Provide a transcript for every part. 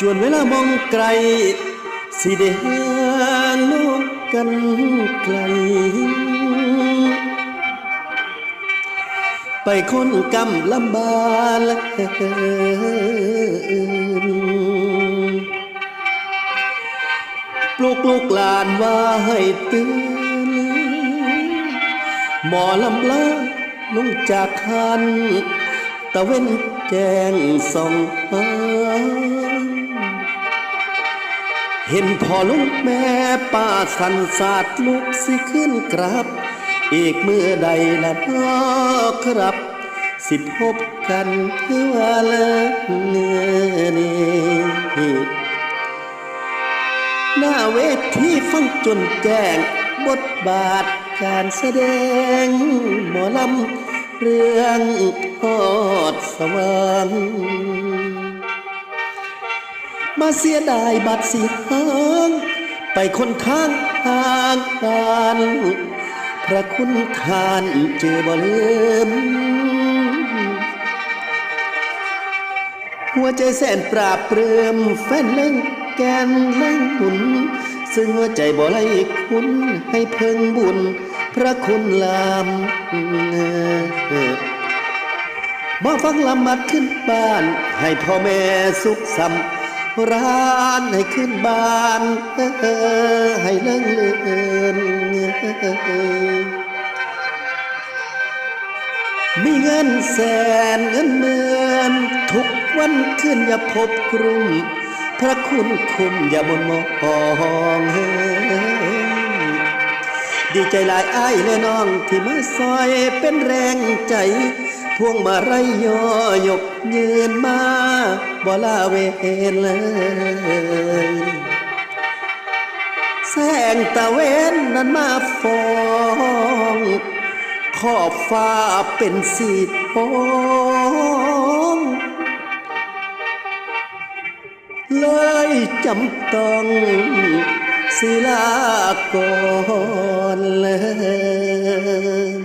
จวนเวลามองไกล สิได้หางนกกันไกล ไปคนกำลำบานละปลุกลูกหลานว่าให้ตื่นหมอลำลาลุงจากคัน ตะเว้นแจงส่องหาเห็นพ่อลุงแม่ป้าสันสาดลูกสิขึ้นกลับ อีกเมื่อใดละพ่อครับ สิพบกันเพื่อเลิกเนื้อนี้หน้าเวทีฟังจนแจ้งบทบาทการแสดงหมอลำเรื่องฮอ วรรค์มาเสียดายบัตรสีหางไปคนทางทางการพระคุณทานเจอบ่ลืม หัวใจแสนปราบเปรืมแฟนเล่งแกนเล่งหุน ซึ่งหัวใจบ่ไล่คุณให้เพิ่งบุญ พระคุณลามำบ่ฟังลำบัดขึ้นบ้าน ให้พ่อแม่สุขสัมร้านให้ขึ้นบ้านให้เลื่องเลือนมีเงินแสนเงินหมื่นทุกวันขึ้นอย่าพบกรุงพระคุณคุมอย่าบนมองเฮ้ยดีใจหลายอ้ายและน้องที่มาซอยเป็นแรงใจ พวงมาไรยอยกยืนมาบ่ลาเวนเลย แสงตะเวนนั้นมาฟองขอบฟ้าเป็นสีทองเลยจำต้องศิลากรเลย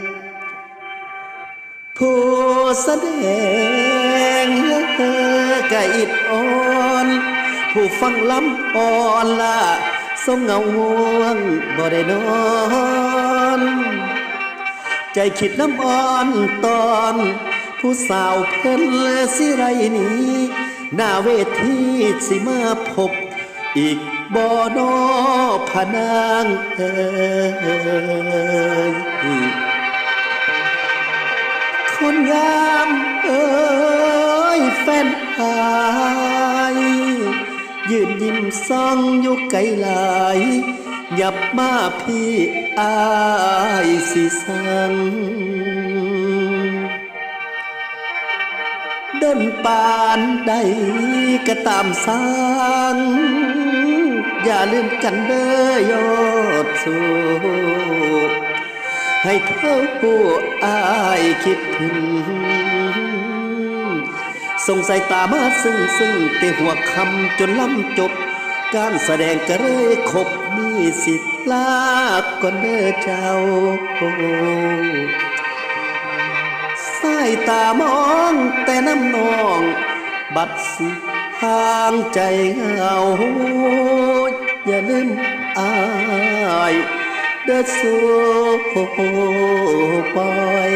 แสดงกะอิดอ่อน ผู้ฟังลำอ่อนละสมเงาง่วงบ่ได้นอน ใจคิดน้ำอ่อนตอน ผู้สาวเพิ่นสิไรนี้หน้าเวทีสิมาพบ อีกบ่อนอพนางเอ่ย คนงามเอ้ยแฟนหายยืนยิ้มซองอยู่ไกลหลายหยับมาพี่อายสิสังเดินปานใดก็ตามสร้างอย่าลืมกันเด้อยอดสู ให้เท่าผู้อายคิดถึงส่งสายตามาซึ้งซึ้งแต่หัวคำจนล่ำจบ การแสดงก็เลยครบมีสิทธิ์ลาก่อนเด้อเจ้าสายตามองแต่น้ำนอง บัดสิห่างใจเหงาอย่าลืมอาย เด้อสู้ปล่อย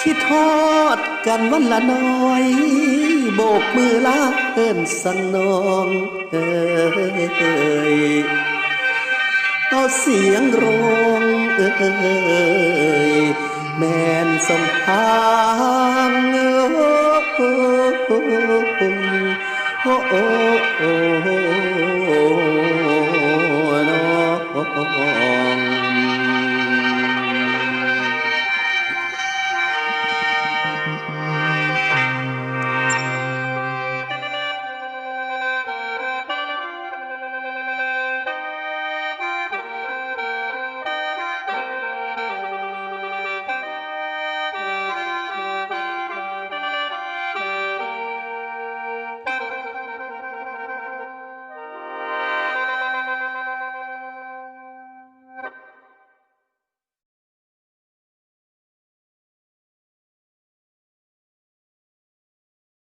คิดทอดกันวันละน้อย โบกมือลาเอิ้นสังนองเอ้ยเอาเสียงร้องเอ้ยแม่นสมพา